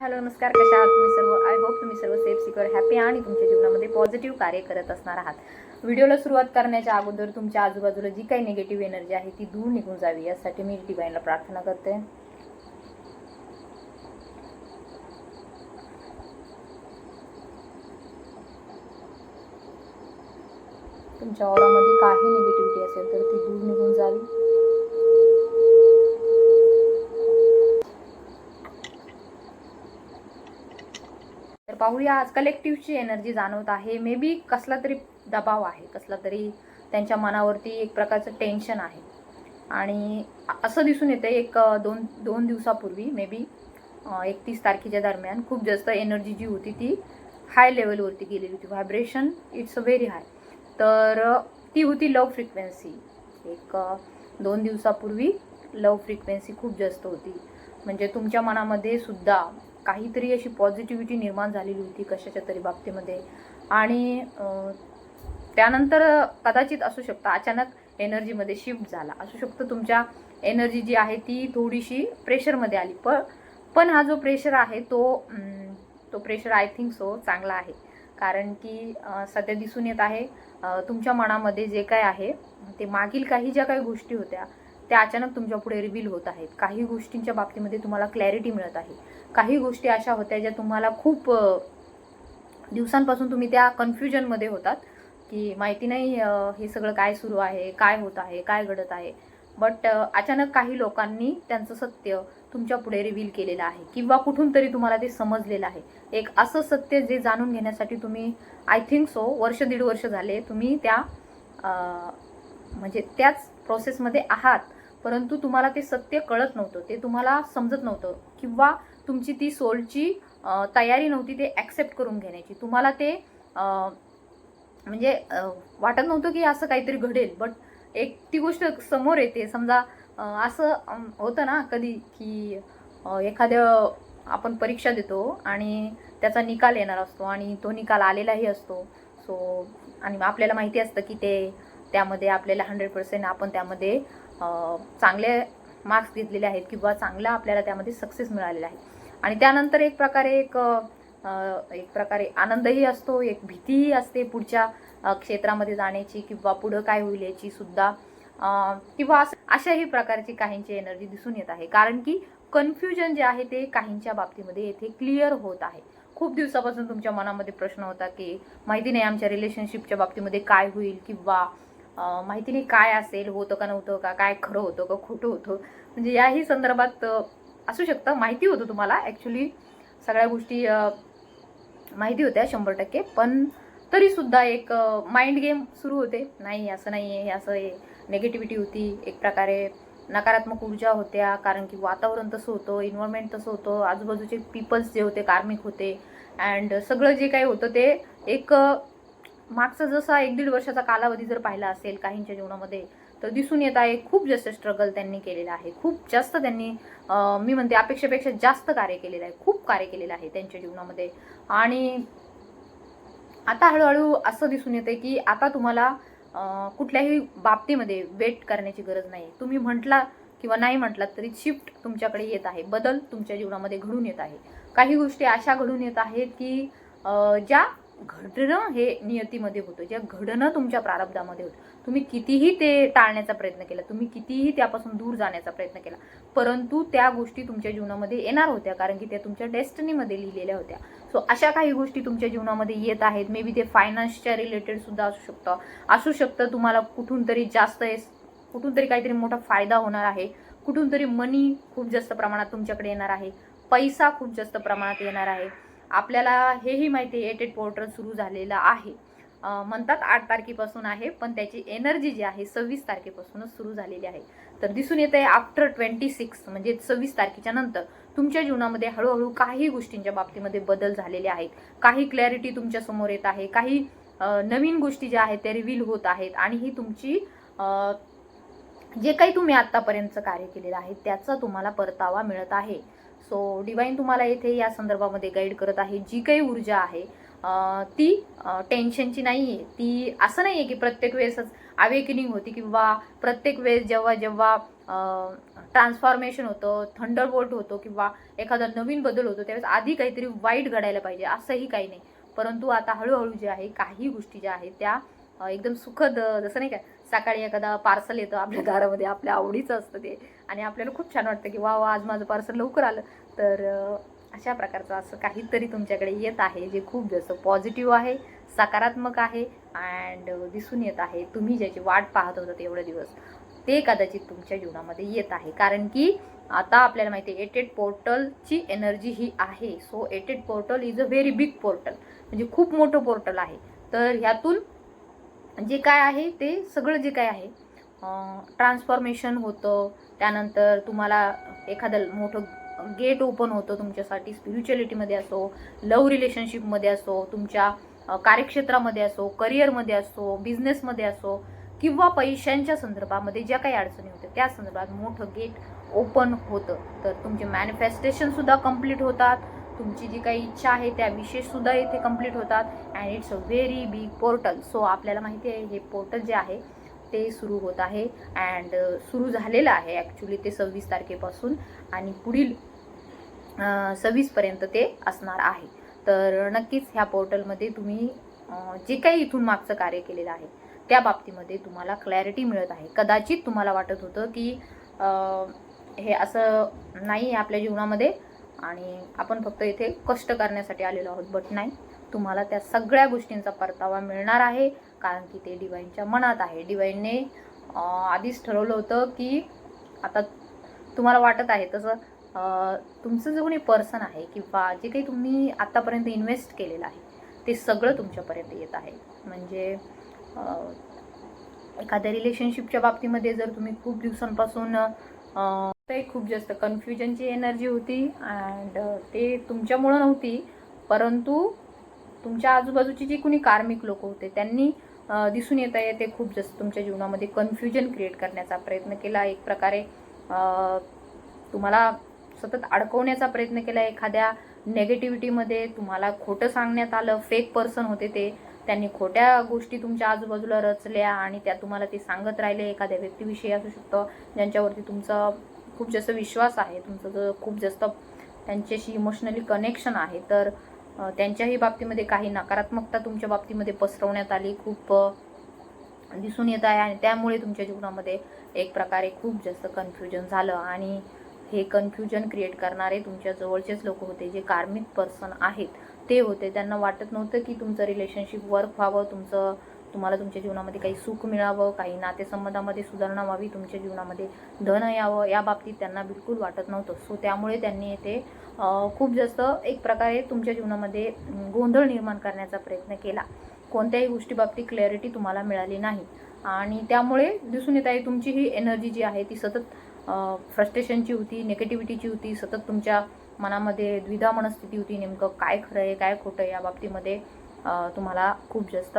Hello नमस्कार कशा आहात तुम्ही सर्व? आय होप तुम्ही सर्व सेफ सिक्युअर हॅपी आणि तुमच्या जीवनामध्ये पॉझिटिव्ह कार्य करत असणार आहात. व्हिडिओला सुरुवात करण्याच्या अगोदर तुमच्या आजूबाजूला जी काही निगेटिव्ह एनर्जी आहे ती दूर निघून जावी. यासाठी मी डिवाईनला प्रार्थना करते. तुमच्या ऑरामध्ये काही निगेटिव्हिटी असेल तर ती दूर निघून जावी. पाहूया. आज कलेक्टिव्हची एनर्जी जाणवत आहे. मे बी कसला तरी दबाव आहे. कसला तरी त्यांच्या मनावरती एक प्रकारचं टेन्शन आहे. आणि असं दिसून येतं एक दोन दोन दिवसापूर्वी मे बी एकतीस तारखेच्या दरम्यान खूप जास्त एनर्जी जी होती ती हाय लेवलवरती गेलेली होती. Vibration it's a very high तर ती होती लव फ्रिक्वेन्सी एक दोन दिवसापूर्वी लव फ्रिक्वेन्सी खूप जास्त होती. म्हणजे तुमच्या मनामध्ये सुद्धा काहीतरी अशी पॉझिटिव्हिटी निर्माण झालेली होती कशाच्या तरी बाबतीमध्ये. आणि त्यानंतर कदाचित असू शकतं अचानक एनर्जीमध्ये शिफ्ट झाला. असू शकतं तुमच्या एनर्जी जी आहे ती थोडीशी प्रेशरमध्ये आली. पण पण हा जो प्रेशर आहे तो तो प्रेशर आय थिंक सो चांगला आहे. कारण की सध्या दिसून येत आहे तुमच्या मनामध्ये जे काय आहे ते मागील काही ज्या काही गोष्टी होत्या त्या अचानक तुमच्यापुढे रिव्हील होत आहेत. काही गोष्टींच्या बाबतीमध्ये तुम्हाला क्लॅरिटी मिळत आहे. काही गोष्टी अशा होत्या ज्या तुम्हाला खूप दिवसांपासून तुम्ही त्या कन्फ्युजनमध्ये होतात की माहिती नाही हे सगळं काय सुरू आहे काय होत आहे काय घडत आहे. बट अचानक काही लोकांनी त्यांचं सत्य तुमच्यापुढे रिव्हील केलेलं आहे किंवा कुठून तरी तुम्हाला ते समजलेलं आहे. एक असं सत्य जे जाणून घेण्यासाठी तुम्ही आय थिंक सो वर्ष दीड वर्ष झाले तुम्ही त्या म्हणजे त्याच प्रोसेसमध्ये आहात. परंतु तुम्हाला ते सत्य कळत नव्हतं ते तुम्हाला समजत नव्हतं किंवा तुमची ती सोलची तयारी नव्हती ते ॲक्सेप्ट करून घेण्याची. तुम्हाला ते म्हणजे वाटत नव्हतं की असं काहीतरी घडेल बट एक ती गोष्ट समोर येते. समजा असं होतं ना कधी की एखादं एखाद्या आपण परीक्षा देतो आणि त्याचा निकाल येणार असतो आणि तो निकाल आलेलाही असतो. सो आणि आपल्याला माहिती असतं की ते त्यामध्ये आपल्याला हंड्रेड पर्सेंट आपण त्यामध्ये चांगले मार्क्स घेतलेले आहेत किंवा चांगला आपल्याला त्यामध्ये सक्सेस मिळालेला आहे. आणि त्यानंतर एक प्रकारे एक एक प्रकारे आनंदही असतो एक भीतीही असते पुढच्या क्षेत्रामध्ये जाण्याची किंवा पुढं काय होईल याची सुद्धा. किंवा अशाही प्रकारची काहींची एनर्जी दिसून येत आहे. कारण की कन्फ्युजन जे आहे ते काहींच्या बाबतीमध्ये येथे क्लिअर होत आहे. खूप दिवसापासून तुमच्या मनामध्ये प्रश्न होता की माहिती नाही आमच्या रिलेशनशिपच्या बाबतीमध्ये काय होईल किंवा माहिती नाही काय असेल होतं का नव्हतं का काय खरं होतं का खोटं होतं. म्हणजे याही संदर्भात असू शकतं. माहिती होतं तुम्हाला. ॲक्च्युली सगळ्या गोष्टी माहिती होत्या शंभर टक्के. पण तरीसुद्धा एक माइंड गेम सुरू होते. नाही असं नाही आहे हे असं आहे. नेगेटिव्हिटी होती. एक प्रकारे नकारात्मक ऊर्जा होत्या. कारण की वातावरण तसं होतं इन्व्हायरमेंट तसं होतं. आजूबाजूचे पीपल्स जे होते कार्मिक होते. अँड सगळं जे काही होतं ते एक मागचा जसा एक दीड वर्षाचा कालावधी जर पाहिला असेल काहींच्या जीवनामध्ये तर दिसून येत आहे खूप जास्त स्ट्रगल त्यांनी केलेलं आहे. खूप जास्त त्यांनी मी म्हणते अपेक्षेपेक्षा जास्त कार्य केलेलं आहे. खूप कार्य केलेलं आहे त्यांच्या जीवनामध्ये. आणि आता हळूहळू असं दिसून येते की आता तुम्हाला कुठल्याही बाबतीमध्ये वेट करण्याची गरज नाही तुम्ही म्हटला किंवा नाही म्हटलात तरी शिफ्ट तुमच्याकडे येत आहे. बदल तुमच्या जीवनामध्ये घडून येत आहे. काही गोष्टी अशा घडून येत आहेत की ज्या घडणं हे नियतीमध्ये होतं. ज्या घडणं तुमच्या प्रारब्धामध्ये होतं. तुम्ही कितीही ते टाळण्याचा प्रयत्न केला तुम्ही कितीही त्यापासून दूर जाण्याचा प्रयत्न केला परंतु त्या गोष्टी तुमच्या जीवनामध्ये येणार होत्या कारण की त्या तुमच्या डेस्टनीमध्ये लिहिलेल्या होत्या. सो अशा काही गोष्टी तुमच्या जीवनामध्ये येत आहेत. मे बी ते फायनान्सच्या रिलेटेड सुद्धा असू शकतं. असू शकतं तुम्हाला कुठून तरी जास्त कुठून तरी काहीतरी मोठा फायदा होणार आहे. कुठून तरी मनी खूप जास्त प्रमाणात तुमच्याकडे येणार आहे. पैसा खूप जास्त प्रमाणात येणार आहे. आपल्याला हेही माहिती आहे एटेड पोर्टल सुरू झालेलं आहे. म्हणतात आठ तारखेपासून आहे पण त्याची एनर्जी जी आहे सव्वीस तारखेपासूनच सुरू झालेली आहे. तर दिसून येत आहे आफ्टर ट्वेंटी सिक्स म्हणजे सव्वीस तारखेच्या नंतर तुमच्या जीवनामध्ये हळूहळू काही गोष्टींच्या बाबतीमध्ये बदल झालेले आहेत. काही क्लॅरिटी तुमच्यासमोर येत आहे काही नवीन गोष्टी ज्या आहेत त्या रिव्हील होत आहेत आणि ही तुमची जे काही तुम्ही आत्तापर्यंतचं कार्य केलेलं आहे त्याचा तुम्हाला परतावा मिळत आहे. सो डिवाईन तुम्हाला येथे या संदर्भामध्ये गाईड करत आहे. जी काही ऊर्जा आहे ती टेन्शनची नाही आहे ती असं नाही आहे की प्रत्येक वेळेसच अवेकनिंग होती किंवा प्रत्येक वेळेस जेव्हा जेव्हा ट्रान्सफॉर्मेशन होतं थंडरबोल्ट होतो किंवा एखादा नवीन बदल होतो त्यावेळेस आधी काहीतरी वाईट घडायला पाहिजे असंही काही नाही. परंतु आता हळूहळू जे आहे काही गोष्टी ज्या आहेत त्या एकदम सुखद जसं नाही का सकाळी एखादा पार्सल येतं आपल्या दारामध्ये आपल्या आवडीचं असतं ते. आणि आपल्याला खूप छान वाटतं की वा वा आज माझं पार्सल लवकर आलं. तर अशा प्रकारचं असं काहीतरी तुमच्याकडे येत आहे जे खूप जास्त पॉझिटिव्ह आहे सकारात्मक आहे अँड दिसून येत आहे. तुम्ही ज्याची वाट पाहत होतात एवढे दिवस ते कदाचित तुमच्या जीवनामध्ये येत आहे. कारण की आता आपल्याला माहिती आहे एटेड पोर्टलची एनर्जी ही आहे. So एटेड portal is a very big portal म्हणजे खूप मोठं पोर्टल आहे. तर ह्यातून जे काय आहे ते सगळं जे काय आहे ट्रान्सफॉर्मेशन होतं. त्यानंतर तुम्हाला एखादं मोठं गेट ओपन होतं तुमच्यासाठी स्पिरिच्युअलिटीमध्ये असो लव रिलेशनशिपमध्ये असो तुमच्या कार्यक्षेत्रामध्ये असो करिअरमध्ये असो बिझनेसमध्ये असो किंवा पैशांच्या संदर्भामध्ये ज्या काही अडचणी होत्या त्या संदर्भात मोठं गेट ओपन होतं. तर तुमचे मॅनिफेस्टेशनसुद्धा कंप्लीट होतात. तुमची जी काही इच्छा आहे त्या विशेषसुद्धा इथे कंप्लीट होतात. And it's a very big portal so आपल्याला माहिती आहे हे पोर्टल जे आहे ते सुरू होत आहे. अँड सुरू झालेलं आहे ॲक्च्युली ते सव्वीस तारखेपासून. आणि पुढील सव्वीसपर्यंत ते असणार आहे. तर नक्कीच ह्या पोर्टलमध्ये तुम्ही जे काही इथून मागचं कार्य केलेलं आहे त्या बाबतीमध्ये तुम्हाला क्लॅरिटी मिळत आहे. कदाचित तुम्हाला वाटत होतं की हे असं नाही आहे आपल्या जीवनामध्ये. आणि आपण फक्त इथे कष्ट करण्यासाठी आलेलो आहोत बट नाही. तुम्हाला त्या सगळ्या गोष्टींचा परतावा मिळणार आहे कारण की ते डिवाईनच्या मनात आहे. डिवाईनने आधीच ठरवलं होतं की आता तुम्हाला वाटत आहे तसं तुमचं जे कोणी पर्सन आहे किंवा जे काही तुम्ही आत्तापर्यंत इन्व्हेस्ट केलेलं आहे ते सगळं तुमच्यापर्यंत येत आहे. म्हणजे एखाद्या रिलेशनशिपच्या बाबतीमध्ये जर तुम्ही खूप दिवसांपासून ते खूप जास्त कन्फ्युजनची एनर्जी होती अँड ते तुमच्यामुळं नव्हती परंतु तुमच्या आजूबाजूची जी कुणी कार्मिक लोक होते त्यांनी दिसून येत आहे ते खूप जास्त तुमच्या जीवनामध्ये कन्फ्युजन क्रिएट करण्याचा प्रयत्न केला. एक प्रकारे तुम्हाला सतत अडकवण्याचा प्रयत्न केला. एखाद्या नेगेटिव्हिटीमध्ये तुम्हाला खोटं सांगण्यात आलं फेक पर्सन होते ते त्यांनी खोट्या गोष्टी तुमच्या आजूबाजूला रचल्या आणि त्या तुम्हाला ते सांगत राहिले. एखाद्या व्यक्तीविषयी असू शकतं ज्यांच्यावरती तुमचं खूप जास्त विश्वास आहे तुमचं जर खूप जास्त त्यांच्याशी इमोशनली कनेक्शन आहे तर त्यांच्याही बाबतीमध्ये काही नकारात्मकता तुमच्या बाबतीमध्ये पसरवण्यात आली खूप दिसून येत आहे आणि त्यामुळे तुमच्या जीवनामध्ये एक प्रकारे खूप जास्त कन्फ्युजन झालं आणि हे कन्फ्युजन क्रिएट करणारे तुमच्या जवळचेच लोक होते जे कार्मिक पर्सन आहेत. ते होते. त्यांना वाटत नव्हतं की तुमचं रिलेशनशिप वर्क व्हावं तुमचं तुम्हाला तुमच्या जीवनामध्ये काही सुख मिळावं काही नातेसंबंधामध्ये सुधारणा व्हावी तुमच्या जीवनामध्ये धन यावं या बाबतीत त्यांना बिलकुल वाटत नव्हतं. सो त्यामुळे त्यांनी येथे खूप जास्त एक प्रकारे तुमच्या जीवनामध्ये गोंधळ निर्माण करण्याचा प्रयत्न केला. कोणत्याही गोष्टीबाबतीत क्लॅरिटी तुम्हाला मिळाली नाही. आणि त्यामुळे दिसून येत आहे तुमची ही एनर्जी जी आहे ती सतत फ्रस्ट्रेशनची होती निगेटिव्हिटीची होती सतत तुमच्या मनामध्ये द्विधा मनस्थिती होती नेमकं काय खरं आहे काय खोटं आहे या बाबतीमध्ये तुम्हाला खूप जास्त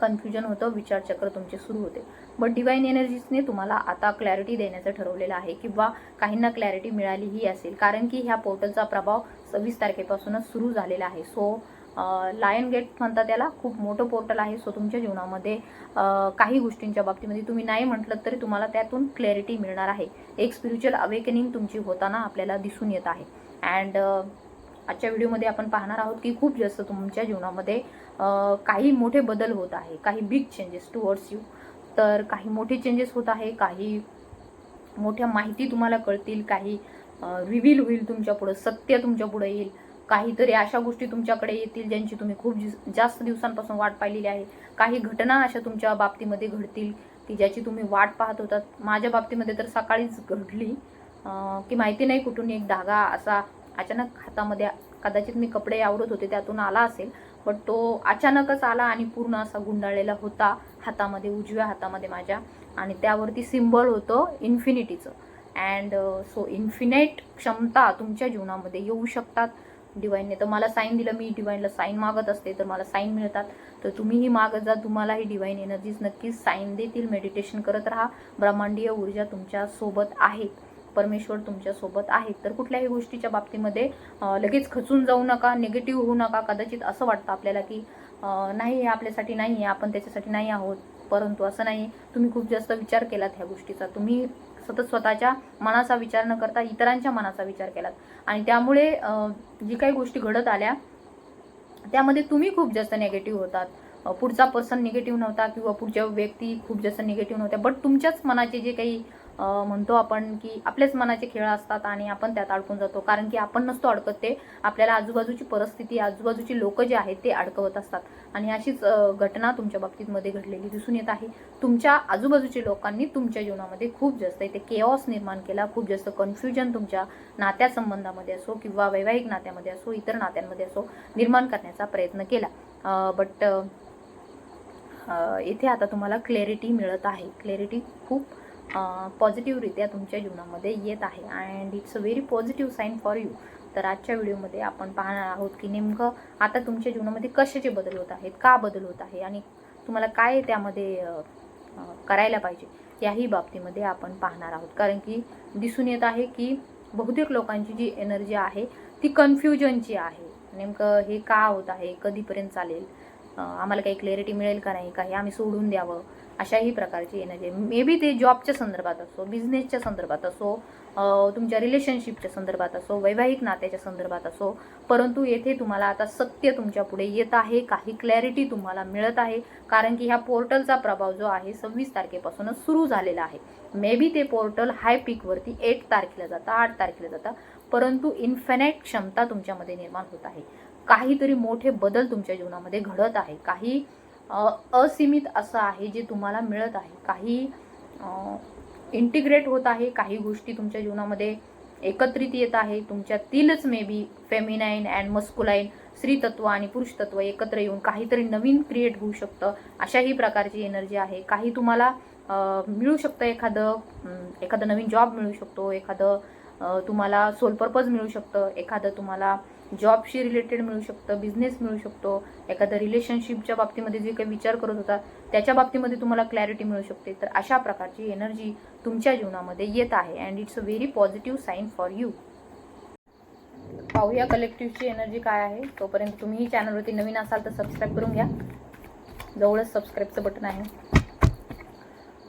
कन्फ्युजन होतं विचारचक्र तुमचे सुरू होते. बट डिवाईन एनर्जीजने तुम्हाला आता क्लॅरिटी देण्याचं ठरवलेलं आहे किंवा काहींना क्लॅरिटी मिळालीही असेल. कारण की ह्या पोर्टलचा प्रभाव सव्वीस तारखेपासूनच सुरू झालेला आहे. सो लायन गेट म्हणतात त्याला खूप मोठं पोर्टल आहे. सो तुमच्या जीवनामध्ये काही गोष्टींच्या बाबतीमध्ये तुम्ही नाही म्हटलं तरी तुम्हाला त्यातून क्लॅरिटी मिळणार आहे. एक स्पिरिच्युअल अवेकनिंग तुमची होताना आपल्याला दिसून येत आहे. अँड आजच्या व्हिडिओमध्ये आपण पाहणार आहोत की खूप जास्त तुमच्या जीवनामध्ये काही मोठे बदल होत आहे काही बिग चेंजेस टुवर्ड्स यू तर काही मोठे चेंजेस होत आहे काही मोठ्या माहिती तुम्हाला कळतील काही रिव्हील होईल तुमच्या पुढं सत्य तुमच्यापुढे येईल. काहीतरी अशा गोष्टी तुमच्याकडे येतील ज्यांची तुम्ही खूप जास्त दिवसांपासून वाट पाहिलेली आहे. काही घटना अशा तुमच्या बाबतीमध्ये घडतील की ज्याची तुम्ही वाट पाहत होतात. माझ्या बाबतीमध्ये तर सकाळीच घडली. की माहिती नाही कुठून एक धागा असा अचानक हातामध्ये कदाचित मी कपडे आवरत होते त्यातून आला असेल. बट तो अचानकच आला आणि पूर्ण असा गुंडाळलेला होता हातामध्ये उजव्या हातामध्ये माझ्या. आणि त्यावरती सिम्बॉल होतं इन्फिनिटीचं अँड सो इन्फिनेट क्षमता तुमच्या जीवनामध्ये येऊ शकतात. डिवाईनने तर मला साईन दिलं. मी डिवाईनला साईन मागत असते तर मला साईन मिळतात. तर तुम्हीही मागत जा. तुम्हाला ही डिवाईन एनर्जीज नक्कीच साईन देतील. मेडिटेशन करत राहा. ब्रह्मांडीय ऊर्जा तुमच्यासोबत परमेश्वर तुमच्यासोबत आहे. आहेत तर कुठल्याही गोष्टीच्या बाबतीमध्ये लगेच खचून जाऊ नका निगेटिव्ह होऊ नका. कदाचित असं वाटतं आपल्याला की नाही हे आपल्यासाठी नाही आहे आपण त्याच्यासाठी नाही आहोत. परंतु असं नाही तुम्ही खूप जास्त विचार केलात ह्या गोष्टीचा. तुम्ही सतत स्वतःच्या मनाचा विचार न करता इतरांच्या मनाचा विचार केलात. आणि त्यामुळे जी काही गोष्टी घडत आल्या त्यामध्ये तुम्ही खूप जास्त निगेटिव्ह होतात. पुढचा पर्सन निगेटिव्ह नव्हता किंवा पुढच्या व्यक्ती खूप जास्त निगेटिव्ह नव्हत्या. बट तुमच्याच मनाचे जे काही म्हणतो आपण की आपल्याच मनाचे खेळ असतात आणि आपण त्यात अडकून जातो. कारण की आपण नसतो अडकत ते आपल्याला आजूबाजूची परिस्थिती आजूबाजूची लोक जे आहेत ते अडकवत असतात. आणि अशीच घटना तुमच्या बाबतीत मध्ये घडलेली दिसून येत आहे. तुमच्या आजूबाजूच्या लोकांनी तुमच्या जीवनामध्ये खूप जास्त इथे केऑस निर्माण केला. खूप जास्त कन्फ्युजन तुमच्या नात्यासंबंधामध्ये असो किंवा वैवाहिक नात्यामध्ये असो इतर नात्यांमध्ये असो निर्माण करण्याचा प्रयत्न केला. बट इथे आता तुम्हाला क्लॅरिटी मिळत आहे. क्लॅरिटी खूप पॉझिटिव्हरित्या तुमच्या जीवनामध्ये येत आहे. And it's a very positive sign for you तर आजच्या व्हिडिओमध्ये आपण पाहणार आहोत की नेमकं आता तुमच्या जीवनामध्ये कशाचे बदल होत आहेत का बदल होत आहे आणि तुम्हाला काय त्यामध्ये करायला पाहिजे याही बाबतीमध्ये आपण पाहणार आहोत. कारण की दिसून येत आहे की बहुतेक लोकांची जी एनर्जी आहे ती कन्फ्युजनची आहे. नेमकं हे का होत आहे कधीपर्यंत चालेल आम्हाला काही क्लॅरिटी मिळेल का नाही का हे आम्ही सोडून द्यावं अशाही प्रकारची एनर्जी मे बी ते जॉबच्या संदर्भात असो बिझनेसच्या संदर्भात असो तुमच्या रिलेशनशिपच्या संदर्भात असो वैवाहिक नात्याच्या संदर्भात असो परंतु येथे तुम्हाला आता सत्य तुमच्यापुढे येत आहे काही क्लॅरिटी तुम्हाला मिळत आहे कारण की ह्या पोर्टलचा प्रभाव जो आहे सव्वीस तारखेपासूनच सुरू झालेला आहे. मे बी ते पोर्टल हाय पीकवरती एक तारखेला जातं आठ तारखेला जातं परंतु इन्फिनाईट क्षमता तुमच्यामध्ये निर्माण होत आहे. काहीतरी मोठे बदल तुमच्या जीवनामध्ये घडत आहे. काही असीमित असं आहे जे तुम्हाला मिळत आहे. काही इंटिग्रेट होत आहे काही गोष्टी तुमच्या जीवनामध्ये एकत्रित येत आहे. तुमच्यातीलच मे बी फेमिनाईन अँड मस्कुलाईन स्त्रीतत्व आणि पुरुषतत्व एकत्र येऊन काहीतरी नवीन क्रिएट होऊ शकतं. अशाही प्रकारची एनर्जी आहे. काही तुम्हाला मिळू शकतं एखादं एखादं नवीन जॉब मिळू शकतो. एखादं तुम्हाला सोल पर्पज मिळू शकतं. एखादं तुम्हाला जॉबशी रिलेटेड मिळू शकतं बिझनेस मिळू शकतो एखाद्या रिलेशनशिपच्या बाबतीमध्ये जे काही विचार करत होता त्याच्या बाबतीमध्ये तुम्हाला क्लॅरिटी मिळू शकते. तर अशा प्रकारची एनर्जी तुमच्या जीवनामध्ये येत आहे and it's a very positive sign for you पाहूया कलेक्टिव्हची एनर्जी काय आहे. तोपर्यंत तुम्हीही चॅनलवरती नवीन असाल तर सबस्क्राईब करून घ्या. जवळच सबस्क्राईबचं बटन आहे.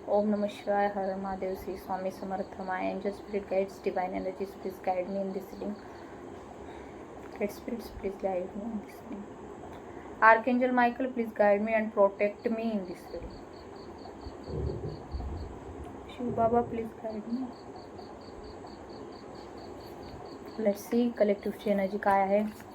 ओम नम शिवाय हर Mahadev Shri Swami Samarth my angel spirit guides divine energies please guide me in this reading Let spirits please guide me in this reading. Archangel Michael, please guide me and protect me in this reading. Shiv Baba, please guide me. Let's see collective energy का आया एवढे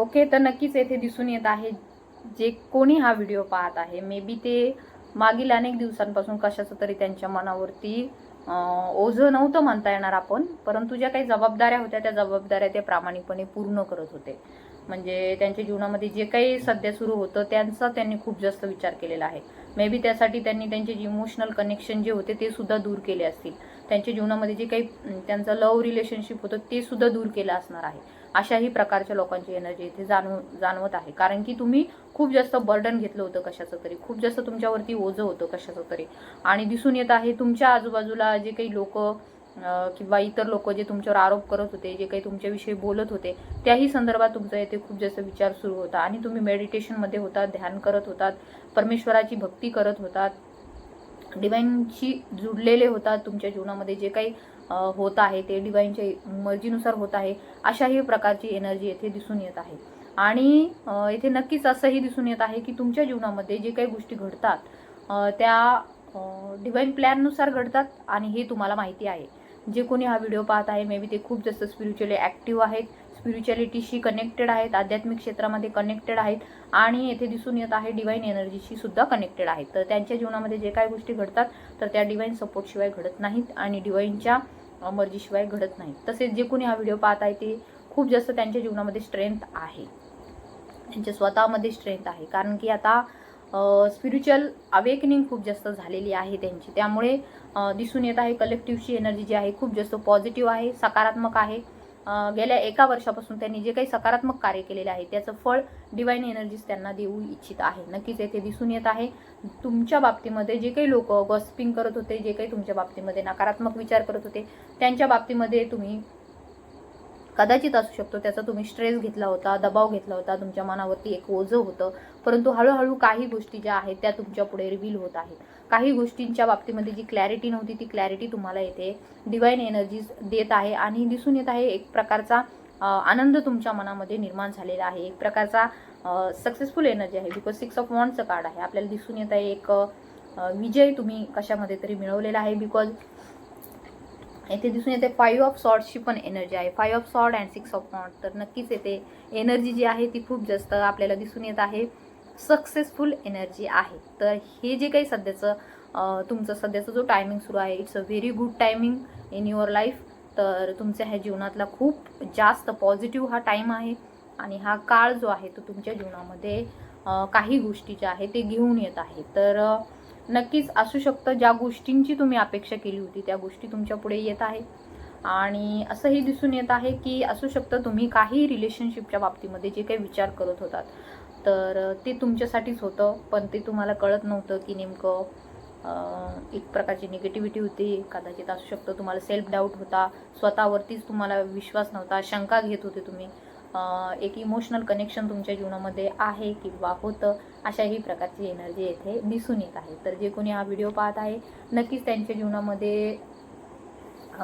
okay तर नक्कीच येथे दिसून येत आहे जे कोणी हा व्हिडिओ पाहत आहे मे बी ते मागील अनेक दिवसांपासून कशाचं तरी त्यांच्या मनावरती ओझं नव्हतं म्हणता येणार आपण परंतु ज्या काही जबाबदाऱ्या होत्या त्या जबाबदाऱ्या ते प्रामाणिकपणे पूर्ण करत होते. म्हणजे त्यांच्या जीवनामध्ये जे काही सध्या सुरू होतं त्यांचा त्यांनी खूप जास्त विचार केलेला आहे. मे बी त्यासाठी त्यांनी त्यांचे जे इमोशनल कनेक्शन जे होते ते सुद्धा दूर केले असतील. त्यांच्या जीवनामध्ये जे काही त्यांचं लव्ह रिलेशनशिप होतं ते सुद्धा दूर केलं असणार आहे. अशाही प्रकारच्या लोकांची एनर्जी इथे जाणव जाणवत आहे. कारण की तुम्ही खूप जास्त बर्डन घेतलं होतं कशाचं तरी. खूप जास्त तुमच्यावरती ओझं होतं कशाचं तरी. आणि दिसून येत आहे तुमच्या आजूबाजूला जे काही लोक किंवा इतर लोक जे तुमच्यावर आरोप करत होते जे काही तुमच्याविषयी बोलत होते त्याही संदर्भात तुमचा येथे खूप जास्त विचार सुरू होता. आणि तुम्ही मेडिटेशनमध्ये होतात ध्यान करत होतात परमेश्वराची भक्ती करत होतात डिवाईनशी जुडलेले होतात तुमच्या जीवनामध्ये जे काही होत आहे ते डिवाईनच्या मर्जीनुसार होत आहे अशाही प्रकारची एनर्जी येथे दिसून येत आहे. आणि येथे नक्कीच असंही दिसून येत आहे की तुमच्या जीवनामध्ये जे काही गोष्टी घडतात त्या डिवाईन प्लॅननुसार घडतात आणि हे तुम्हाला माहिती आहे. जे कोणी हा व्हिडिओ पाहत आहे मे बी ते खूप जास्त स्पिरिच्युअली ॲक्टिव्ह आहेत स्पिरिच्युअलिटीशी कनेक्टेड आहेत आध्यात्मिक क्षेत्रामध्ये कनेक्टेड आहेत आणि येथे दिसून येत आहे डिवाईन एनर्जीशी सुद्धा कनेक्टेड आहेत. तर त्यांच्या जीवनामध्ये जे काही गोष्टी घडतात तर त्या डिवाईन सपोर्टशिवाय घडत नाहीत आणि डिवाईनच्या मर्जीशिवाय घडत नाही. तसेच जे कोणी हा व्हिडिओ पाहत आहे ते खूप जास्त त्यांच्या जीवनामध्ये स्ट्रेंथ आहे. त्यांच्या स्वतःमध्ये स्ट्रेंथ आहे. कारण की आता स्पिरिच्युअल अवेकनिंग खूप जास्त झालेली आहे त्यांची. त्यामुळे दिसून येत आहे कलेक्टिव्हची एनर्जी जी आहे खूप जास्त पॉझिटिव्ह आहे सकारात्मक आहे. गेल्या एका वर्षापासून त्यांनी जे काही सकारात्मक कार्य केलेले आहे त्याचं फळ डिवाईन एनर्जीज त्यांना देऊ इच्छित आहे. नक्कीच येथे दिसून येत आहे. तुमच्या बाबतीमध्ये जे काही लोक गॉस्पिंग करत होते जे काही तुमच्या बाबतीमध्ये नकारात्मक विचार करत होते त्यांच्या बाबतीमध्ये तुम्ही कदाचित असू शकतो त्याचा तुम्ही स्ट्रेस घेतला होता दबाव घेतला होता तुमच्या मनावरती एक ओझं होतं. परंतु हळूहळू काही गोष्टी ज्या आहेत त्या तुमच्यापुढे रिव्हील होत आहेत. काही गोष्टींच्या बाबतीमध्ये जी क्लॅरिटी नव्हती ती क्लॅरिटी तुम्हाला येते. डिवाईन एनर्जीज देत आहे आणि दिसून येत आहे. एक प्रकारचा आनंद तुमच्या मनामध्ये निर्माण झालेला आहे. एक प्रकारचा सक्सेसफुल एनर्जी आहे. बिकॉज सिक्स ऑफ वॉन्टचं कार्ड आहे. आपल्याला दिसून येत आहे एक विजय तुम्ही कशामध्ये तरी मिळवलेला आहे. बिकॉज येथे दिसून येते फाईव्ह ऑफ सॉर्टची पण एनर्जी आहे. Five of sword and six of wand तर नक्कीच येते एनर्जी जी आहे ती खूप जास्त आपल्याला दिसून येत आहे. सक्सेसफुल एनर्जी आहे. तर हे जे काही सध्याचं तुमचं सध्याचा जो टायमिंग सुरू आहे it's a very good timing in your life तर तुमच्या ह्या जीवनातला खूप जास्त पॉझिटिव्ह हा टाईम आहे आणि हा काळ जो आहे तो तुमच्या जीवनामध्ये काही गोष्टी ज्या आहेत ते घेऊन येत आहे. तर नक्कीच असू शकतं ज्या गोष्टींची तुम्ही अपेक्षा केली होती त्या गोष्टी तुमच्यापुढे येत आहे आणि असंही दिसून येत आहे की असू शकतं तुम्ही काही रिलेशनशिपच्या बाबतीमध्ये जे काही विचार करत होतात तर ते तुमच्यासाठीच होतं पण ते तुम्हाला कळत नव्हतं की नेमकं एक प्रकारची निगेटिव्हिटी होती कदाचित असू शकतं तुम्हाला सेल्फ डाऊट होता स्वतःवरतीच तुम्हाला विश्वास नव्हता शंका घेत होते तुम्ही. एक इमोशनल कनेक्शन तुमच्या जीवनामध्ये आहे किंवा होतं अशाही प्रकारची एनर्जी येथे दिसून येत आहे. तर जे कोणी हा व्हिडिओ पाहत आहे नक्कीच त्यांच्या जीवनामध्ये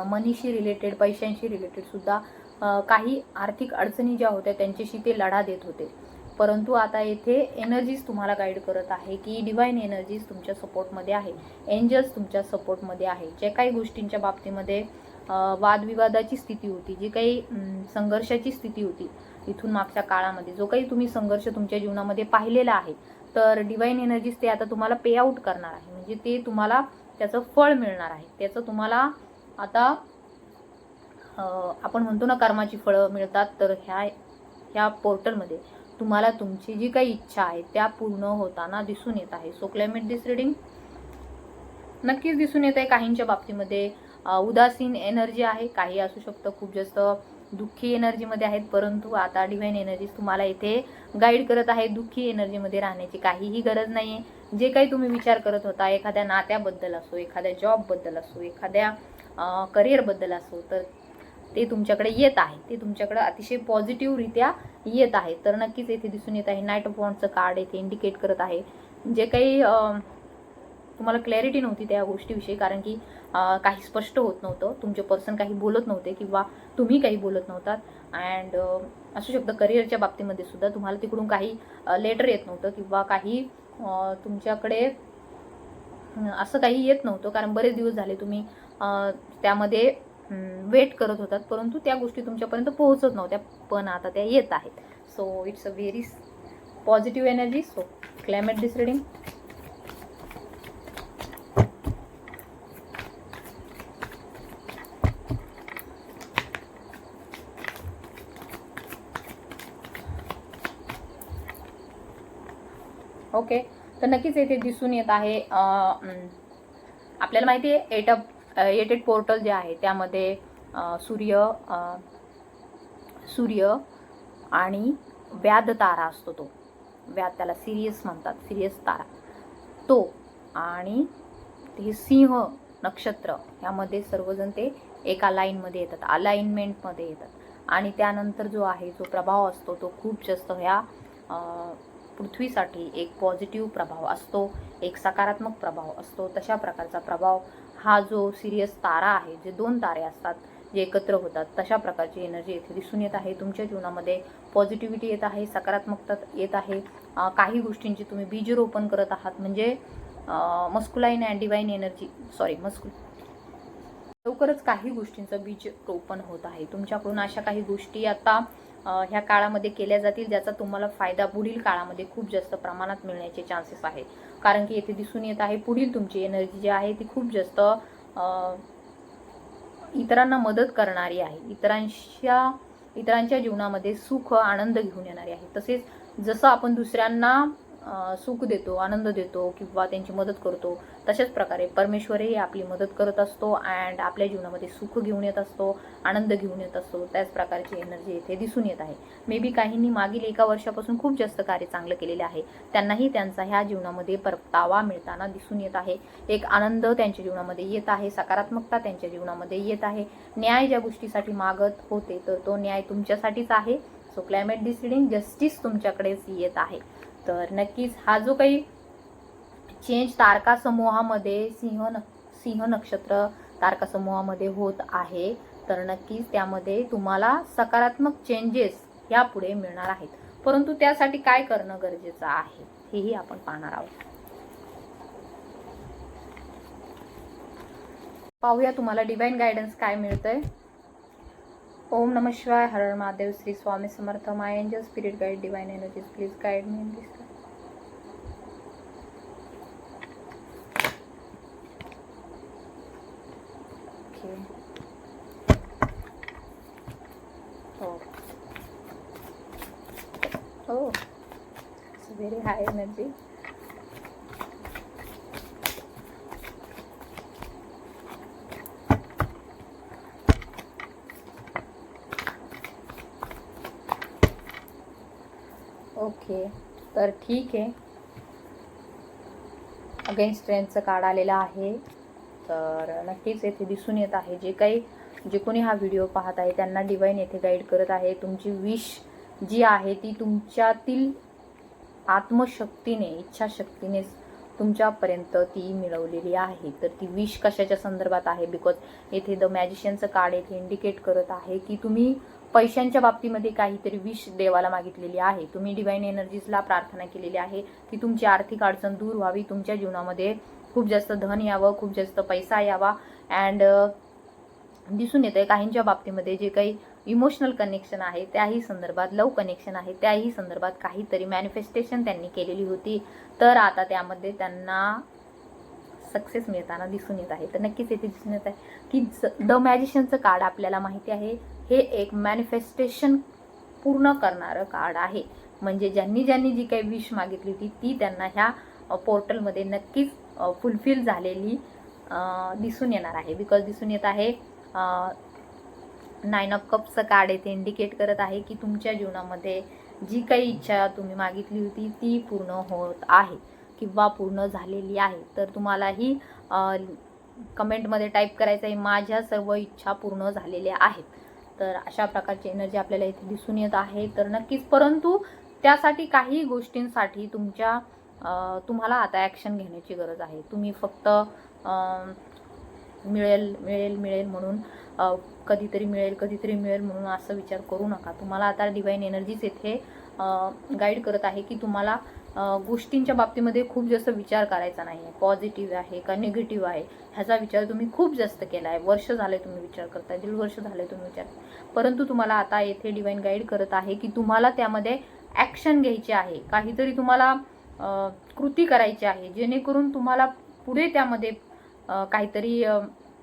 मनीशी रिलेटेड पैशांशी रिलेटेड सुद्धा काही आर्थिक अडचणी ज्या होत्या त्यांच्याशी ते लढा देत होते. परंतु आता येथे एनर्जीज तुम्हाला गाईड करत आहे की डिवाईन एनर्जीज तुमच्या सपोर्टमध्ये आहे. एंजल्स तुमच्या सपोर्टमध्ये आहे. जे काही गोष्टींच्या बाबतीमध्ये वादविवादाची स्थिती होती जी काही संघर्षाची स्थिती होती इथून मागच्या काळामध्ये जो काही तुम्ही संघर्ष तुमच्या जीवनामध्ये पाहिलेला आहे तर डिवाईन एनर्जीज ते आता तुम्हाला पे आउट करणार आहे. म्हणजे ते तुम्हाला त्याचं फळ मिळणार आहे. त्याचं तुम्हाला आता आपण म्हणतो ना कर्माची फळं मिळतात तर ह्या ह्या पोर्टलमध्ये तुम्हाला तुमची जी काही इच्छा आहे त्या पूर्ण होताना दिसून येत आहे. सो क्लायमेट दिस रिडिंग नक्कीच दिसून येत आहे काहींच्या बाबतीमध्ये. उदासीन एनर्जी आहे. काही असू शकतं खूप जास्त दुःखी एनर्जीमध्ये आहेत परंतु आता डिव्हाइन एनर्जीज तुम्हाला इथे गाईड करत आहे दुःखी एनर्जीमध्ये राहण्याची काहीही गरज नाही आहे जे काही तुम्ही विचार करत होता एखाद्या नात्याबद्दल असो एखाद्या जॉबबद्दल असो एखाद्या करिअरबद्दल असो तर ते तुमच्याकडे येत आहे. ते तुमच्याकडे अतिशय पॉझिटिव्हरित्या येत आहे. तर नक्कीच येथे दिसून येत आहे. नाईट ऑफ वॉन्टचं कार्ड येथे इंडिकेट करत आहे. जे काही तुम्हाला क्लॅरिटी नव्हती त्या गोष्टीविषयी कारण की काही स्पष्ट होत नव्हतं. तुमचे पर्सन काही बोलत नव्हते किंवा तुम्ही काही बोलत नव्हतात. अँड असू शकतं करिअरच्या बाबतीमध्ये सुद्धा तुम्हाला तिकडून काही लेटर येत नव्हतं किंवा काही तुमच्याकडे असं काही येत नव्हतं. कारण बरेच दिवस झाले तुम्ही त्यामध्ये वेट करत होतात परंतु त्या गोष्टी तुमच्यापर्यंत पोहोचत नव्हत्या पण आता त्या येत आहेत. So it's a very positive energy so climate this reading okay तर नक्कीच येथे दिसून येत आहे आपल्याला माहिती आहे एट अप एटेड पोर्टल जे आहे त्यामध्ये सूर्य सूर्य आणि व्याध तारा असतो तो. व्याध त्याला सिरियस म्हणतात सिरियस तारा. तो आणि हे सिंह नक्षत्र ह्यामध्ये सर्वजण ते एका लाईनमध्ये येतात अलाइनमेंटमध्ये येतात. आणि त्यानंतर जो आहे जो प्रभाव असतो तो खूप जास्त ह्या पृथ्वीसाठी एक पॉझिटिव्ह प्रभाव असतो एक सकारात्मक प्रभाव असतो तशा प्रकारचा प्रभाव हा जो सिरियस तारा आहे जे दोन तारे असतात जे एकत्र होतात तशा प्रकारची एनर्जी येथे दिसून येत आहे. तुमच्या जीवनामध्ये पॉझिटिव्हिटी येत आहे सकारात्मकता येत आहे. काही गोष्टींची तुम्ही बीजरोपण करत आहात म्हणजे masculine and divine energy sorry मस्कु लवकरच काही गोष्टींचं बीज रोपण होत आहे. तुमच्याकडून अशा काही गोष्टी आता ह्या काळामध्ये केल्या जातील ज्याचा तुम्हाला फायदा पुढील काळामध्ये खूप जास्त प्रमाणात मिळण्याचे चान्सेस आहे कारण की येथे दिसून येत आहे पुढील तुमची एनर्जी जी आहे ती खूप जास्त इतरांना मदत करणारी आहे. इतरांच्या इतरांच्या जीवनामध्ये सुख आनंद घेऊन येणारी आहे. तसेच जसं आपण दुसऱ्यांना सुख देतो आनंद देतो किंवा त्यांची मदत करतो तशाच प्रकारे परमेश्वरही आपली मदत करत असतो अँड आपल्या जीवनामध्ये सुख घेऊन येत असतो आनंद घेऊन येत असतो. त्याच प्रकारची एनर्जी येथे दिसून येत आहे. मे बी काहींनी मागील एका वर्षापासून खूप जास्त कार्य चांगलं केलेले आहे. त्यांनाही त्यांचा ह्या जीवनामध्ये परतावा मिळताना दिसून येत आहे. एक आनंद त्यांच्या जीवनामध्ये येत आहे सकारात्मकता त्यांच्या जीवनामध्ये येत आहे. न्याय ज्या गोष्टीसाठी मागत होते तर तो न्याय तुमच्यासाठीच आहे. सो क्लायमेट डिसिडिंग जस्टिस तुमच्याकडेच येत आहे. तर नक्कीच हा जो काही चेंज तारका समूहामध्ये सिंह न सिंह नक्षत्र तारका समूहामध्ये होत आहे. तर नक्कीच त्यामध्ये तुम्हाला सकारात्मक चेंजेस यापुढे मिळणार आहेत. परंतु त्यासाठी काय करणं गरजेचं आहे हेही आपण पाहणार आहोत. पाहूया तुम्हाला डिवाइन गायडन्स काय मिळतंय. ओम नम शिवाय हर Mahadev Shri Swami Samarth my angel spirit guide divine energies please guide me this okay हो हो. Very high energy. ओके तर ठीक आहे. अगेन्स्ट स्ट्रेंथचं कार्ड आलेलं आहे. तर नक्कीच येथे दिसून येत आहे. जे काही जे कोणी हा व्हिडिओ पाहत आहे त्यांना डिवाईन येथे गाईड करत आहे. तुमची विश जी आहे ती तुमच्यातील आत्मशक्तीने इच्छाशक्तीने तुमच्यापर्यंत ती मिळवलेली आहे. तर ती विश कशाच्या संदर्भात आहे? बिकॉज येथे द मॅजिशियनचं कार्ड येथे इंडिकेट करत आहे की तुम्ही पैशांच्या बाबतीमध्ये काहीतरी विश देवाला मागितलेली आहे. तुम्ही डिवाईन एनर्जीजला प्रार्थना केलेली आहे की तुमची आर्थिक अडचण दूर व्हावी तुमच्या जीवनामध्ये खूप जास्त धन यावं खूप जास्त पैसा यावा अँड दिसून येतं आहे काहींच्या बाबतीमध्ये जे काही इमोशनल कनेक्शन आहे त्याही संदर्भात लव कनेक्शन आहे त्याही संदर्भात काहीतरी मॅनिफेस्टेशन त्यांनी केलेली होती. तर आता त्यामध्ये त्यांना सक्सेस मिळताना दिसून येत आहे. तर नक्कीच येथे दिसून येत आहे की द मॅजिशियनचं कार्ड आपल्याला माहिती आहे. हे एक मॅनिफेस्टेशन पूर्ण करणारं कार्ड आहे. म्हणजे ज्यांनी ज्यांनी जी काही विश मागितली होती ती त्यांना ह्या पोर्टलमध्ये नक्कीच फुलफिल झालेली दिसून येणार आहे. बिकॉज दिसून येत आहे नाईन ऑफ कपचं कार्ड येथे इंडिकेट करत आहे की तुमच्या जीवनामध्ये जी काही इच्छा तुम्ही मागितली होती ती पूर्ण होत आहे किंवा पूर्ण झालेली आहे. तर तुम्हालाही कमेंटमध्ये टाईप करायचं आहे माझ्या सर्व इच्छा पूर्ण झालेल्या आहेत. तर अशा प्रकारची एनर्जी आपल्याला इथे दिसून येत आहे. तर नक्कीच परंतु त्यासाठी काही गोष्टींसाठी तुमच्या तुम्हाला आता ॲक्शन घेण्याची गरज आहे. तुम्ही फक्त मिळेल मिळेल मिळेल म्हणून कधीतरी मिळेल कधीतरी मिळेल म्हणून असं विचार करू नका. तुम्हाला आता डिवाईन एनर्जीज येथे गाईड करत आहे की तुम्हाला गोष्टींच्या बाबतीमध्ये खूप जास्त विचार करायचा नाही आहे पॉझिटिव्ह आहे का निगेटिव्ह आहे ह्याचा विचार तुम्ही खूप जास्त केला आहे वर्ष झाले तुम्ही विचार करताय दीड वर्ष झाले तुम्ही विचार. परंतु तुम्हाला आता येथे डिवाईन गाईड करत आहे की तुम्हाला त्यामध्ये ॲक्शन घ्यायची आहे. काहीतरी तुम्हाला कृती करायची आहे. जेणेकरून तुम्हाला पुढे त्यामध्ये काहीतरी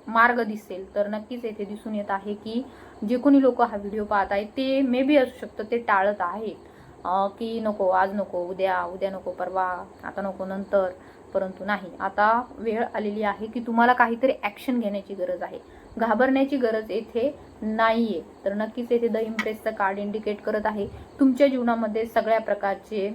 मार्ग दिसेल. तर नक्कीच येथे दिसून येत आहे की जे कोणी लोक हा व्हिडिओ पाहत आहेत ते मे बी असू शकतं ते टाळत आहेत. की नको आज नको उद्या उद्या नको परवा आता नको नंतर परंतु नाही. आता वेळ आलेली आहे की तुम्हाला काहीतरी ॲक्शन घेण्याची गरज आहे. घाबरण्याची गरज येथे नाही आहे तर नक्कीच येथे द इम्प्रेसचं कार्ड इंडिकेट करत आहे. तुमच्या जीवनामध्ये सगळ्या प्रकारचे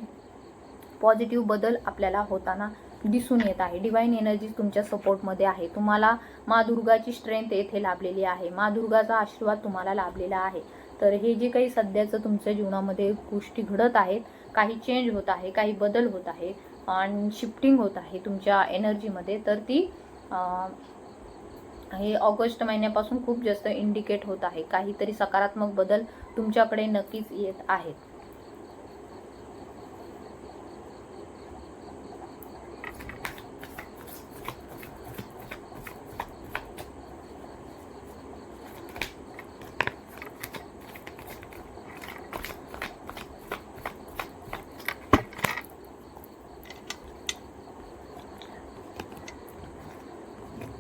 पॉझिटिव्ह बदल आपल्याला होताना दिसून येत आहे. डिवाईन एनर्जी तुमच्या सपोर्टमध्ये आहे. तुम्हाला मा दुर्गाची स्ट्रेंथ येथे लाभलेली आहे. मा दुर्गाचा आशीर्वाद तुम्हाला लाभलेला आहे. तर हे जे काही सध्याचं तुमच्या जीवनामध्ये गोष्टी घडत आहेत काही चेंज होत आहे काही बदल होत आहे आणि शिफ्टिंग होत आहे तुमच्या एनर्जीमध्ये तर ती हे ऑगस्ट महिन्यापासून खूप जास्त इंडिकेट होत आहे. काहीतरी सकारात्मक बदल तुमच्याकडे नक्कीच येत आहेत.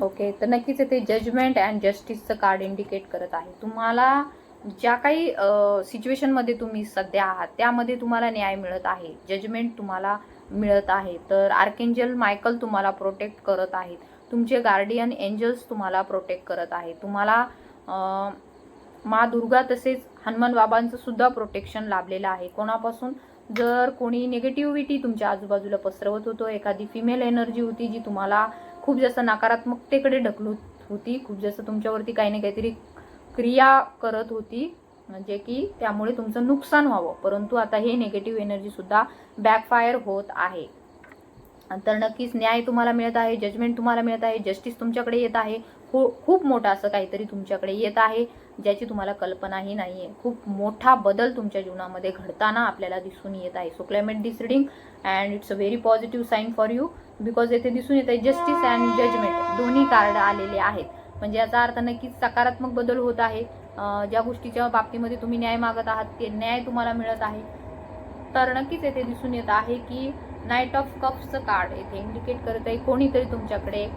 ओके तर नक्कीच येथे जजमेंट अँड जस्टिसचं कार्ड इंडिकेट करत आहे. तुम्हाला ज्या काही सिच्युएशनमध्ये तुम्ही सध्या आहात त्यामध्ये तुम्हाला न्याय मिळत आहे. जजमेंट तुम्हाला मिळत आहे. तर आर्केंजल मायकल तुम्हाला प्रोटेक्ट करत आहेत. तुमचे गार्डियन एंजल्स तुम्हाला प्रोटेक्ट करत आहे तुम्हाला मा दुर्गा तसेच हनुमान बाबांचं सुद्धा प्रोटेक्शन लाभलेलं आहे. कोणापासून? जर कोणी निगेटिव्हिटी तुमच्या आजूबाजूला पसरवत होतो एखादी फिमेल एनर्जी होती जी तुम्हाला खूप जास्त नकारात्मकतेकडे ढकलत होती. खूप जास्त तुमच्यावरती काही ना काहीतरी क्रिया करत होती. म्हणजे की त्यामुळे तुमचं नुकसान व्हावं. परंतु आता हे निगेटिव्ह एनर्जी सुद्धा बॅकफायर होत आहे. तर नक्कीच न्याय तुम्हाला मिळत आहे जजमेंट तुम्हाला मिळत आहे जस्टिस तुमच्याकडे येत आहे. खू खूप मोठा असं काहीतरी तुमच्याकडे येत आहे ज्याची तुम्हाला कल्पनाही नाही आहे खूप मोठा बदल तुमच्या जीवनामध्ये घडताना आपल्याला दिसून येत आहे. So climate this reading and it's a very positive sign for you because येथे दिसून येत आहे जस्टिस अँड जजमेंट दोन्ही कार्ड आलेले आहेत. म्हणजे याचा अर्थ नक्कीच सकारात्मक बदल होत आहे. ज्या गोष्टीच्या बाबतीमध्ये तुम्ही न्याय मागत आहात ते न्याय तुम्हाला मिळत आहे. तर नक्कीच येथे दिसून येत आहे की नाईट ऑफ कप्सचं कार्ड येथे इंडिकेट करत आहे. कोणीतरी तुमच्याकडे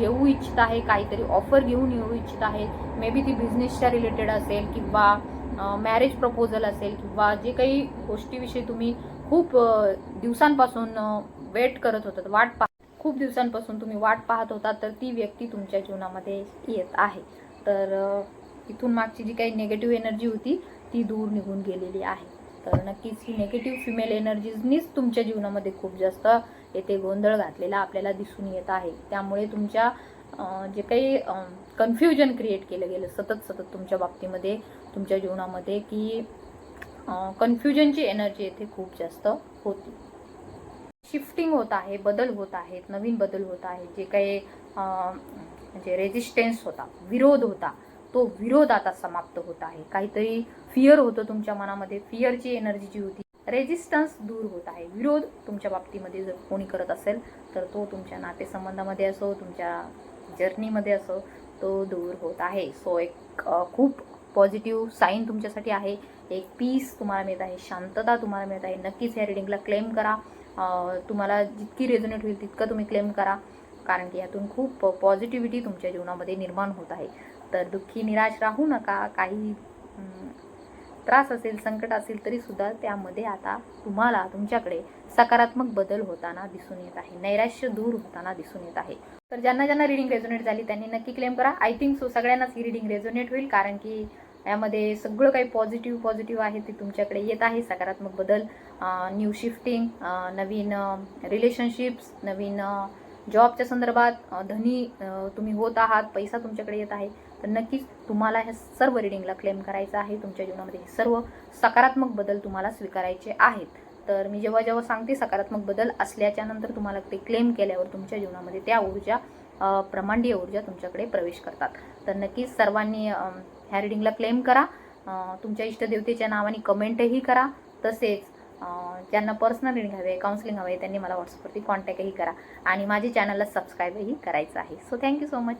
येऊ इच्छित आहे काहीतरी ऑफर घेऊन येऊ इच्छित आहे. मे बी ती बिझनेसच्या रिलेटेड असेल किंवा मॅरेज प्रपोजल असेल किंवा जे काही गोष्टीविषयी तुम्ही खूप दिवसांपासून वेट करत होतात वाट पाह खूप दिवसांपासून तुम्ही वाट पाहत होता तर ती व्यक्ती तुमच्या जीवनामध्ये येत आहे. तर इथून मागची जी काही निगेटिव्ह एनर्जी होती ती दूर निघून गेलेली आहे. तर नक्कीच ही निगेटिव्ह फिमेल एनर्जीजनीच तुमच्या जीवनामध्ये खूप जास्त येथे गोंधळ घातलेला आपल्याला दिसून येत आहे. त्यामुळे तुमच्या जे काही कन्फ्युजन क्रिएट केलं गेलं सतत सतत तुमच्या बाबतीमध्ये तुमच्या जीवनामध्ये की कन्फ्युजनची एनर्जी येथे खूप जास्त होती. शिफ्टिंग होत आहे बदल होत आहेत नवीन बदल होत आहेत जे काही म्हणजे रेजिस्टन्स होता विरोध होता. तो विरोध आता समाप्त होत आहे. काहीतरी फिअर होतं तुमच्या मनामध्ये. फिअरची एनर्जी जी होती रेजिस्टन्स दूर होत आहे. विरोध तुमच्या बाबतीमध्ये जर कोणी करत असेल तर तो तुमच्या नातेसंबंधामध्ये असो तुमच्या जर्नीमध्ये असो तो दूर होत आहे. सो एक खूप पॉझिटिव्ह साईन तुमच्यासाठी आहे. एक पीस तुम्हाला मिळत आहे. शांतता तुम्हाला मिळत आहे. नक्कीच ह्या रिडिंगला क्लेम करा. तुम्हाला जितकी रेझोनेट होईल तितकं तुम्ही क्लेम करा. कारण की यातून खूप पॉझिटिव्हिटी तुमच्या जीवनामध्ये निर्माण होत आहे. तर दुःखी निराश राहू नका. काही त्रास असेल संकट असेल तरीसुद्धा त्यामध्ये आता तुम्हाला तुमच्याकडे सकारात्मक बदल होताना दिसून येत आहे. नैराश्य दूर होताना दिसून येत आहे. तर ज्यांना ज्यांना रिडिंग रेझोनेट झाली त्यांनी नक्की क्लेम करा. आय थिंक सो सगळ्यांनाच ही रिडिंग रेझोनेट होईल कारण की यामध्ये सगळं काही पॉझिटिव्ह पॉझिटिव्ह आहे ते तुमच्याकडे येत आहे. सकारात्मक बदल न्यू शिफ्टिंग नवीन रिलेशनशिप्स नवीन जॉबच्या संदर्भात धनी तुम्ही होत आहात पैसा तुमच्याकडे येत आहे. तर नक्कीच तुम्हाला ह्या सर्व रिडिंगला क्लेम करायचं आहे. तुमच्या जीवनामध्ये हे सर्व सकारात्मक बदल तुम्हाला स्वीकारायचे आहेत. तर मी जेव्हा जेव्हा सांगते सकारात्मक बदल असल्याच्या नंतर तुम्हाला ते क्लेम केल्यावर तुमच्या जीवनामध्ये त्या ऊर्जा प्रमांडीय ऊर्जा तुमच्याकडे प्रवेश करतात. तर नक्कीच सर्वांनी ह्या रिडिंगला क्लेम करा. तुमच्या इष्टदेवतेच्या नावाने कमेंटही करा. तसेच ज्यांना पर्सनल रिडिंग हवे काउन्सिलिंग हवे त्यांनी मला व्हॉट्सअपवरती कॉन्टॅक्टही करा. आणि माझे चॅनलला सबस्क्राईबही करायचं आहे. So thank you so much